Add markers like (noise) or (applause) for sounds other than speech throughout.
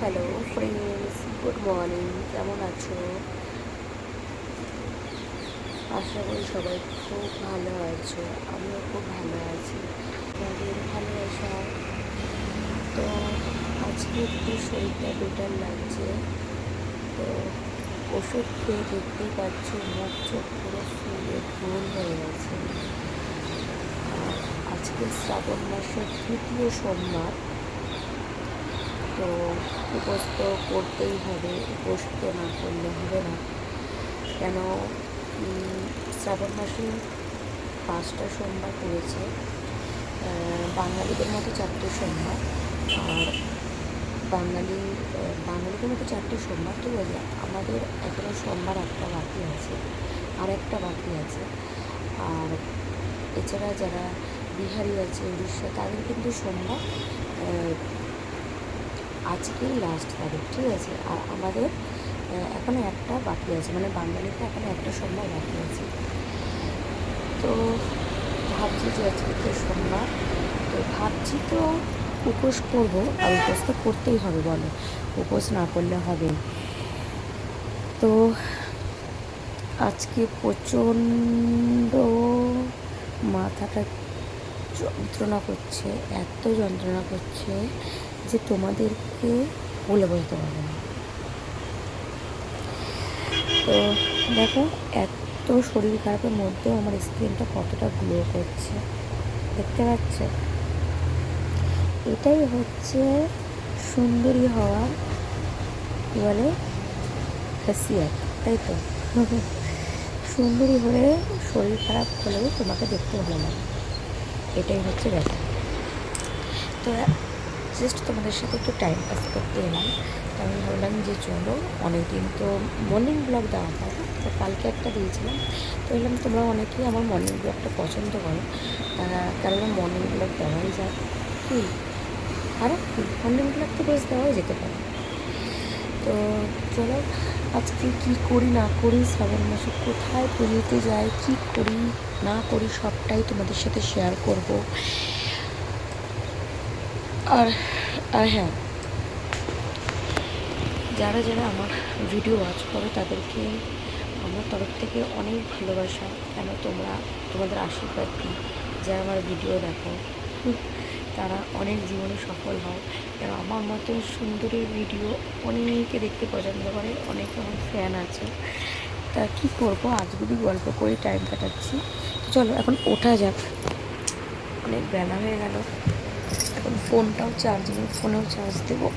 Hello friends good morning কেমন আছো? আশা করি সবাই খুব ভালো আছো। আমিও খুব ভালো আছি। তোমাদের ভালোবাসা তো আজকে একটু শরীরটা বেটার লাগছে। তো ওষুধ খেয়ে দেখতেই পাচ্ছি, মুখ, চোখ পুরো ফুলে ফুল হয়ে গেছে। আজকে শ্রাবণ মাসের তৃতীয় সোমবার। তো উপোস তো করতেই হবে, উপোস তো না করলে হবে না। কেন? শ্রাবণ মাসে পাঁচটা সোমবার পড়েছে বাঙালিদের মতো চারটে সোমবার, আর বাঙালি বাঙালিদের মতো চারটে সোমবার তো আছে আমাদের এখনও সোমবার একটা বাকি আছে, আর একটা বাকি আছে। আর এছাড়া যারা বিহারি আছে, উড়িষ্যা, তাদের কিন্তু সোমবার আজকেই লাস্ট তারিখ ঠিক আছে? আর আমাদের আহ, এখনও একটা বাকি আছে মানে বাঙালিতে এখনও একটা সোমবার বাকি আছে। তো ভাবছি যে আজকে তো সোমবার তো ভাবছি তো উপোস করব আর উপোস তো করতেই হবে বলো। উপোস না করলে হবে তো আজকে প্রচণ্ড মাথাটা যন্ত্রণা করছে এত যন্ত্রণা করছে যে তোমাদেরকে বলে বলতে পারব না। তো দেখো, এত শরীর খারাপের মধ্যেও আমার স্কিনটা কতটা গ্লো করছে। দেখতে পাচ্ছ? এটাই হচ্ছে সুন্দরী হওয়া কী বলে খাসিয়াত, তাই তো? (laughs) সুন্দরী হলে শরীর খারাপ হলেও তোমাকে দেখতে ভালো লাগে। এটাই হচ্ছে ব্যাপার। তো জাস্ট তোমাদের সাথে একটু টাইম পাস করতে এলাম। তো আমি ভাবলাম যে চলো, অনেকদিন তো মর্নিং ব্লগ দেওয়া হয় তো কালকে একটা দিয়েছিলাম। তো বললাম তোমরা অনেকেই আমার মর্নিং ব্লগটা পছন্দ করো। কারণ মর্নিং ব্লগ দেওয়াই যায়। কি কি মর্নিং ব্লগ তো বেশ দেওয়াই যেতে পারে। তো চলো, আজকে কী করি, না করি, শ্রাবণ মাসে কোথায় পুজোতে যাই, কী করি, না করি, সবটাই তোমাদের সাথে শেয়ার করব। আর আর হ্যাঁ। যারা যারা আমার ভিডিও ওয়াচ করো, তাদেরকে আমার তরফ থেকে অনেক ভালোবাসা। কেন তোমরা, তোমাদের আশীর্বাদ দিই যারা আমার ভিডিও দেখো, তারা অনেক জীবনে সফল হয় কেন আমার মতো সুন্দরী ভিডিও অনেকে দেখতে পছন্দ করে, অনেক আমার ফ্যান আছে। তা কী করব? আজ যদি গল্প করে টাইম কাটাচ্ছি। তো চলো, এখন ওঠা যাক। অনেক বেলা হয়ে গেল। এখন ফোনটাও চার্জ নেই ফোনেও চার্জ দেবো।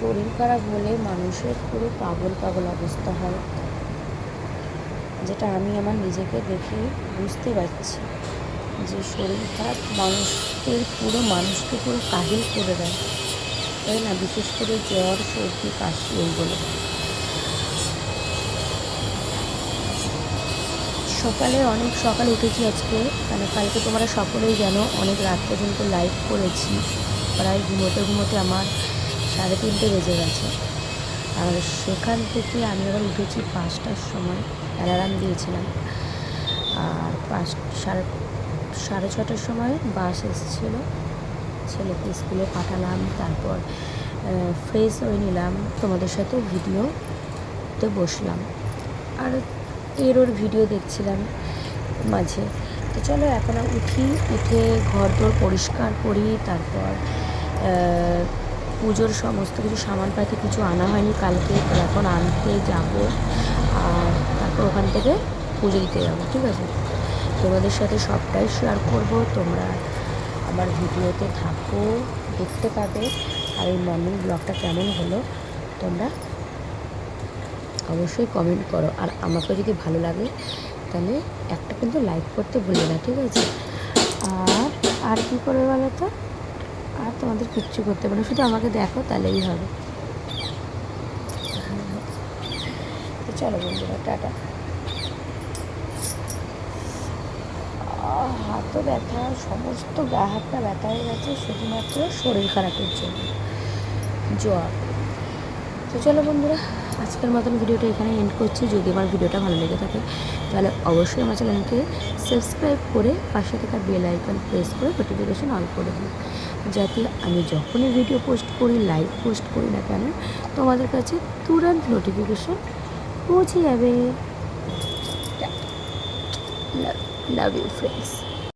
শরীর খারাপ হলে মানুষের পুরো পাগল পাগল অবস্থা হয়। যেটা আমি আমার নিজেকে দেখে বুঝতে পারছি যে শরীর খারাপ মানুষের পুরো মানুষকে পুরো কাহিল করে দেয়। তাই না? বিশেষ করে জ্বর, সর্দি, কাশি এইগুলো। সকালে অনেক, সকালে উঠেছি আজকে। মানে কালকে তোমরা সকলেই জানো, অনেক রাত পর্যন্ত লাইভ করেছি। প্রায় ঘুমোতে ঘুমোতে আমার সাড়ে তিনটে বেজে গেছে। আর সেখান থেকে আমি আবার উঠেছি পাঁচটার সময়, অ্যালার্ম দিয়েছিলাম। আর পাঁচ, সাড়ে সাড়ে ছটার সময় বাস এসেছিল। ছেলেকে স্কুলে পাঠালাম, তারপর ফ্রেশ হয়ে নিলাম। তোমাদের সাথে ভিডিওতে বসলাম। আর এর ওর ভিডিও দেখছিলাম মাঝে। তো চলো এখন উঠি, উঠে ঘর দোর পরিষ্কার করি, তারপর পুজোর সমস্ত কিছু সামানপাতি কিছু আনা হয়নি, কালকে এখন আনতে যাব, আর তারপর ওখান থেকে পুজো দিতে যাব, ঠিক আছে? তোমাদের সাথে সবটাই শেয়ার করব, তোমরা আমার ভিডিওতে থাকো, দেখতে পাবে, আর এই মর্নিং ব্লগটা কেমন হলো, তোমরা অবশ্যই কমেন্ট করো, আর আমাকে যদি ভালো লাগে, তাহলে একটা কিন্তু লাইক করতে ভুলে না, ঠিক আছে? আর আর কী করবে বলো তো? তোমাদের কিচ্ছু করতে পারো শুধু আমাকে দেখো, তাহলেই হবে। তো চলো বন্ধুরা, টাটা। হাত হাতও ব্যথা, সমস্ত গা হাতটা ব্যথা হয়ে গেছে, শুধুমাত্র শরীর খারাপের জন্য। জ্বর। তো চলো বন্ধুরা, আজকের মতন ভিডিওটা এখানে এন্ড করছি। যদি আমার ভিডিওটা ভালো লেগে থাকে, তাহলে অবশ্যই আমার চ্যানেলকে সাবস্ক্রাইব করে পাশে থাকা বেল আইকন প্রেস করে নোটিফিকেশন অন করে দিন যাতে আমি যখনই ভিডিও পোস্ট করি লাইভ পোস্ট করি না কেন, তোমাদের কাছে তুরন্ত নোটিফিকেশন পৌঁছে যাবে। Love you friends